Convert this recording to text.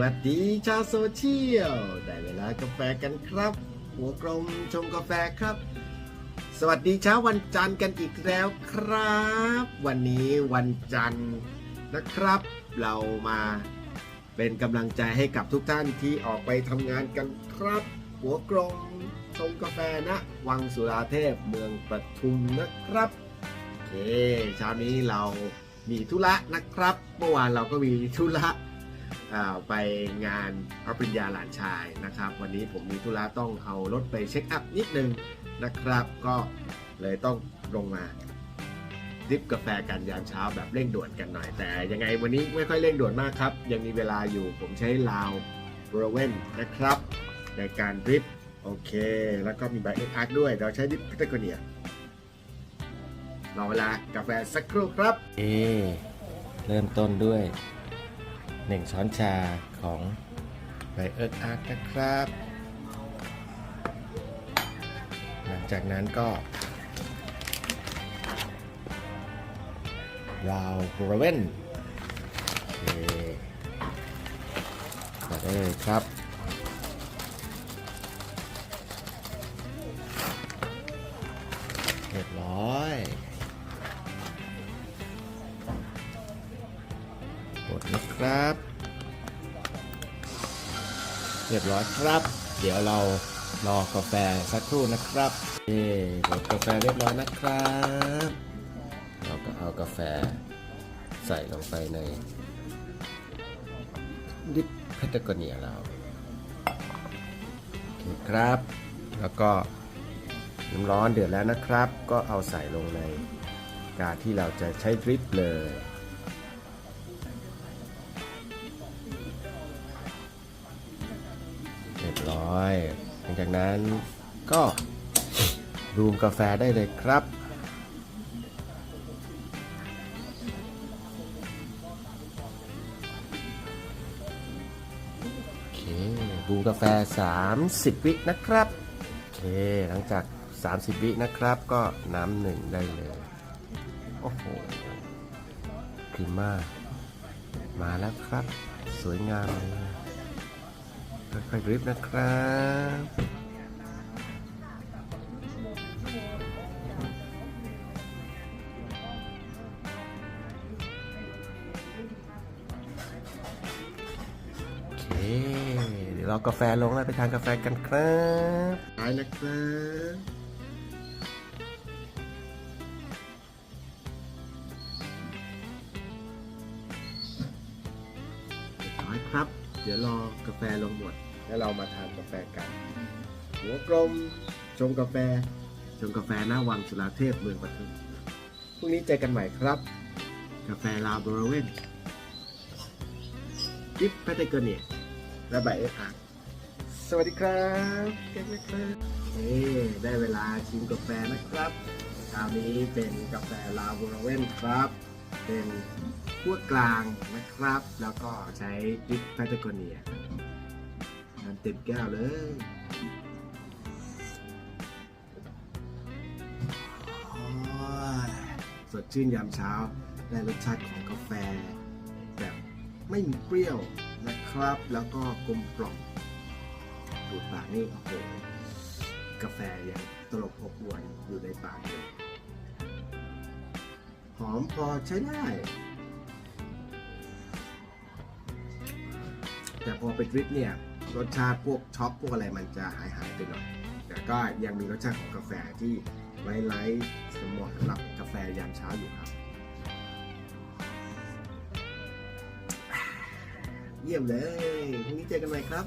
วัสดีชาวโซเชียล ได้เวลากาแฟกันครับ หัวกลมชงกาแฟครับ สวัสดีเช้าวันจันทร์กันอีกแล้วครับ วันนี้วันจันทร์นะครับ เรามาเป็นกำลังใจให้กับทุกท่านที่ออกไปทำงานกันครับ หัวกลมชงกาแฟนะวังสุราเทพเมืองปทุมนะครับโอเคเช้านี้เรามีธุระนะครับ เมื่อวานเราก็มีธุระ ไปงานรับปริญญาหลานชายนะครับ วันนี้ผมมีธุระต้องเอารถไปเช็คอัพนิดนึงนะครับ ก็เลยต้องลงมาดริบกาแฟกันยามเช้าแบบเร่งด่วนกันหน่อย แต่ยังไงวันนี้ไม่ค่อยเร่งด่วนมากครับ ยังมีเวลาอยู่ผมใช้ลาวบรเวนนะครับ ในการดริบโอเค แล้วก็มีใบเอ็กอาร์ด้วย เราใช้ดริบพิตาโกเนียรอเวลากาแฟสักครู่ครับ เอ เริ่มต้นด้วย 1 ช้อนชาของไบเอิร์กอาร์ตนะครับ หลังจากนั้นก็ราวบรเวนโอเคใส่ได้เลยครับเรียบร้อย นะครับ เรียบร้อยครับ เดี๋ยวเรารอกาแฟสักครู่นะครับเอ๊กดกาแฟเรียบร้อยนะครับ เราก็เอากาแฟใส่ลงไปในดิปเพตโกเนียเราครับ แล้วก็น้ำร้อนเดือดแล้วนะครับ ก็เอาใส่ลงในกาที่เราจะใช้ดริปเลย อย หลังจากนั้นก็รูมกาแฟได้เลยครับ โอเครูมกาแฟ 30 วินะครับ โอเค หลังจาก 30 วินะครับ ก็น้ำหนึ่งได้เลย โอ้โหพริมามาแล้วครับ สวยงามเลย ค่อยๆริบนะครับโอเคเดี๋ยวเรากาแฟลงแล้วไปทานกาแฟกันครับตายแล้วครับเรียบร้อยครับ เดี๋ยวรอกาแฟลงหมด แล้วเรามาทานกาแฟกัน หัวกลมชงกาแฟ ชงกาแฟหน้าวังสุราเทพเมืองปทุมพรุ่งนี้เจอกันใหม่ครับ กาแฟลาวบรเวนดิฟแพตเกเนียและใบเอฟอาร์สวัสดีครับเก่งนะครับเอ้ได้เวลาชิมกาแฟนะครับคราวนี้เป็นกาแฟลาวบรเวนครับ เป็น ขั้วกลางนะครับ แล้วก็ใช้ดิฟแพตโกเนียน้ำเต็มแก้วเลยโอ้ยสดชื่นยามเช้าได้รสชาติของกาแฟ แบบไม่มีเปรี้ยวนะครับ แล้วก็กลมกล่อมดูดปากนี่โอ้โหกาแฟยังตลบอบอวนอยู่ในปากเลยหอมพอใช้ได้ แต่พอไปดริปเนี่ยรสชาติพวกช็อปพวกอะไรมันจะหายหายไปหน่อย แต่ก็ยังมีรสชาติของกาแฟที่ไว้ไลท์สมองสำหรับกาแฟยามเช้าอยู่ครับ เยี่ยมเลยพรุ่งนี้เจอกันใหม่ครับ